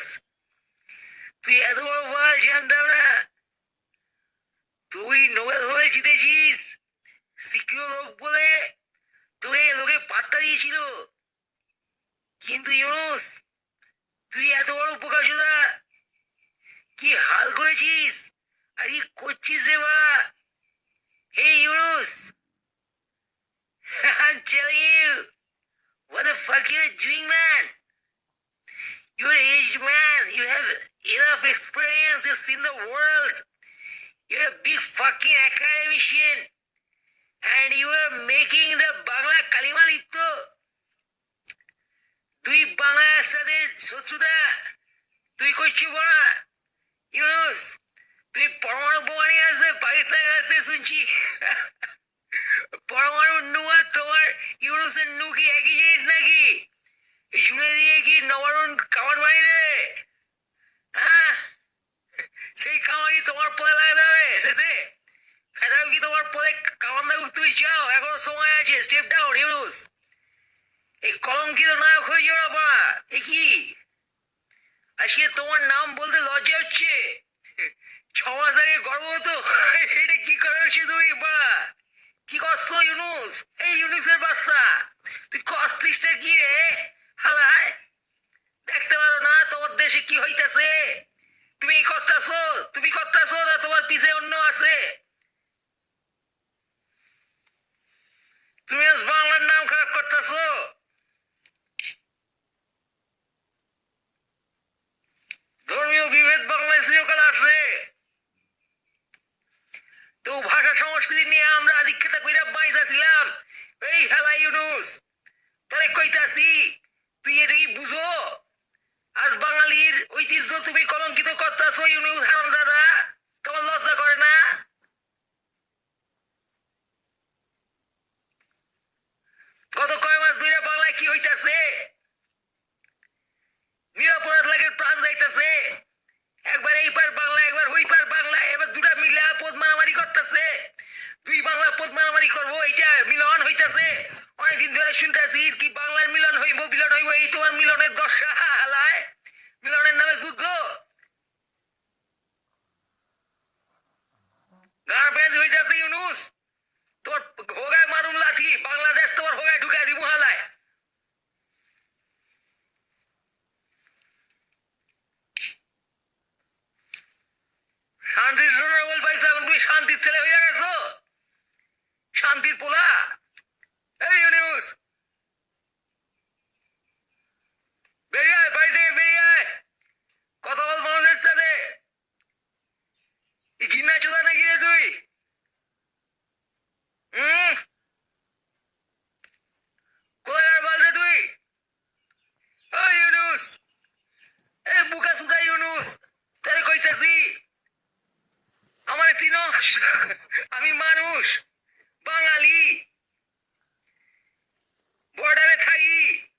ইউনুস তুই এত বড় বল জানতাম না তুই নোবেল নোবেল জিতেছিস। শিক্ষিত লোক বলে তোকে লোকে পাত্তা দিয়েছিল। কিন্তু ইউনুস তুই এত বড় প্রকাশনা কি হাল করেছিস? আর কি করছিস রে বা Hey Yunus, You're an aged man. You have enough experience. You've seen the world. You're a big fucking academician. And you are making the Bangla Kalima লিখতো তুই বাংলার সাথে শত্রুতা তুই করছি বড়া ইউনুস তুই পরমাণু বোমানি আসবে পাকিস্তান আসতে শুনছি পরমাণু নু আর তোমার ইউনুসের নু কি একই সময় আছে স্টেপ ডাউন ইউনুস এই কলঙ্কিত নায়ক হয়ে যাও না এ কি? আজকে তোমার নাম বলতে লজ্জা হচ্ছে? ছ মাস আগে গর্ব হতো, এটা কি করে হচ্ছে তুমি বা কি করছ ইউনুস এই ইউনুসের বাচ্চা, তুই কষ্টিসটা কি রে? হালায় দেখতে পারো না তোমার দেশে কি হইতাছে। তুমি করতেছো তুমি করতেছো না তোমার পিছে অন্য আছে। তুমি আজ বাংলার নাম খারাপ করতেছো? ধর্মীয় বিভেদ বাংলায় চিরকাল আছে। তো ভাষা সংস্কৃতি নিয়ে আমরা আধিক্ষেতা কইরা বাইসা ছিলাম। এই হেলা ইউনুস, তারে কইতাছি, তুই এটা কি বুঝো। আজ বাঙালির ঐতিহ্য তুমি কলঙ্কিত করতেছো ইউনুস হারামজাদা তোমার লজ্জা করে না গত কয় মাস ধরে বাংলায় কি হইতাছে নিরাপরাধ লাগে প্রাণ যাইতেছে একবার এই পার বাংলা একবার ওই পার বাংলা এবার দুটা মিলে পদ মারামারি করতেছে দুই বাংলা পদ মারামারি করব এইটা মিলন হইতাছে অনেকদিন ধরে শুনতেছি কি বাংলার মিলন হইব মিলন হইব এই তোমার মিলনের দশা হালায় পেঁচ হইতাছে ইউনুস। তোর হোগায় মারুম লাঠি, বাংলাদেশ হোগায় ঢুকাই দিব হালায়। শান্তির জন্য পাইছো তুমি শান্তির ছেলে হয়ে গেছো। শান্তির পোলা এই ইউনিউস বেরিয়ে আয় বাড়ি থেকে বেরিয়ে আয় কথা বল মানুষের সাথে এই জিন্না চোদা নাকি রে তুই হুম কোথায় বল রে তুই ও ইউনুস এ বুকা সুদা ইউনুস তারে কইতাছি আমার তিনস আমি মানুষ বাঙালি। বর্ডারে থাকি।